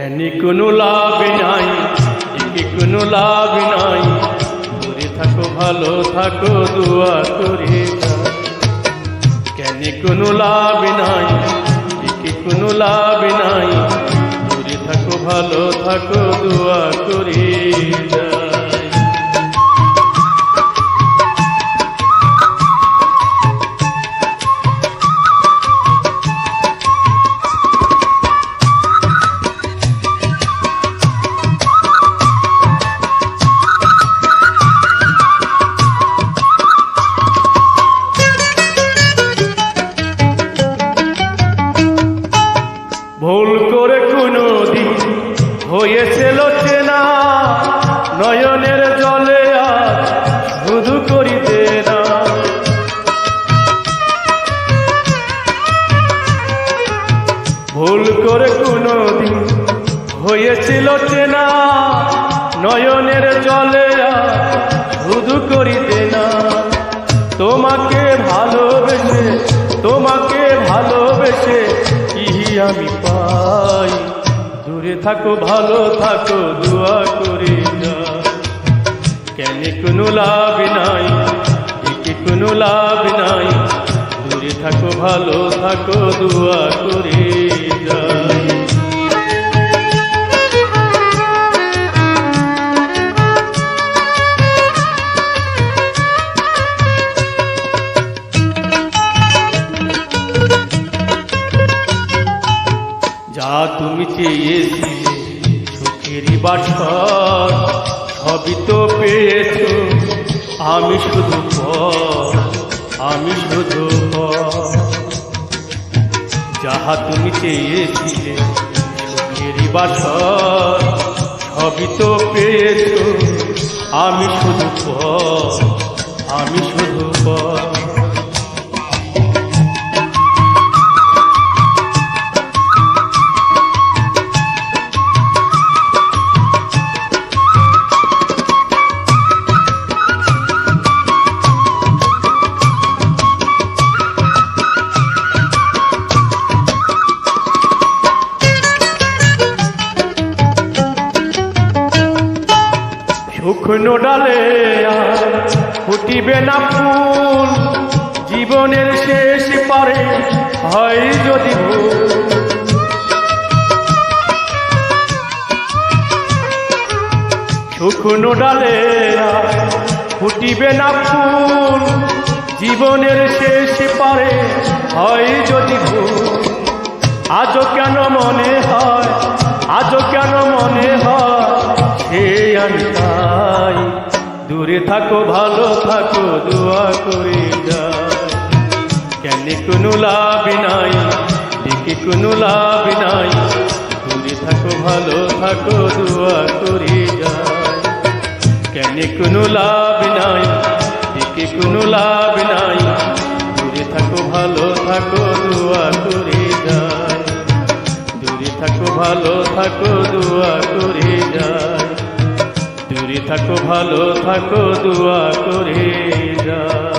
জ্ঞানী কোনো লাভ নাই, একে কোনো লাভ নাই। দূরে থাকো, ভালো থাকো, দোয়া করে জ্ঞানে কোনো লাভ নাই, একে কোনো লাভ নাই। দূরে থাকো, ভালো থাকো, দোয়া ভুল করে কোনো দিন হয়েছিল চেনা, নয়নের জলে আর শুধু করিতে না। ভুল করে কোনো দিন হয়েছিল চেনা, নয়নের জলে শুধু করিতে না। তোমাকে ভালোবেসে তোমাকে ভালোবেসে কি আমি থাকো, ভালো থাকো, দোয়া করে যা কেন কোনো লাভ নাই কোনো লাভ নাই। দূরে থাকো, ভালো থাকো, দোয়া করে তুমি চেয়েছিলে সুখেরই বাসর, সবই তো পেয়েছ। আমি শুধু আমি শুধু যাহা তুমি চেয়েছিলে সুখেরই বাসর, সবই তো পেয়েছ। আমি শুধু আমি শুধু পর। শুকনো ডালে ফুটিবে না ফুল। জীবনের শেষ পারে হয় যদি শুকনো ডালে ফুটিবে না ফুল। জীবনের শেষ পারে হয় যদি ভুল। আজও কেন মনে হয়, আজও কেন মনে হয়? দূরে থাকো, ভালো থাকো, দোয়া করে যায় কেন কোনো লাভ নাই, দেখে কোনো লাভ নাই। দূরে থাকো, ভালো থাকো, দোয়া করে যায় কেন কোনো লাভ নাই, দেখে কোনো লাভ নাই। দূরে থাকো, ভালো থাকো, দোয়া করে যায় দূরে থাকো, ভালো থাকো, দোয়া করে দূরে থাকো ভালো থাকো দোয়া করে যায়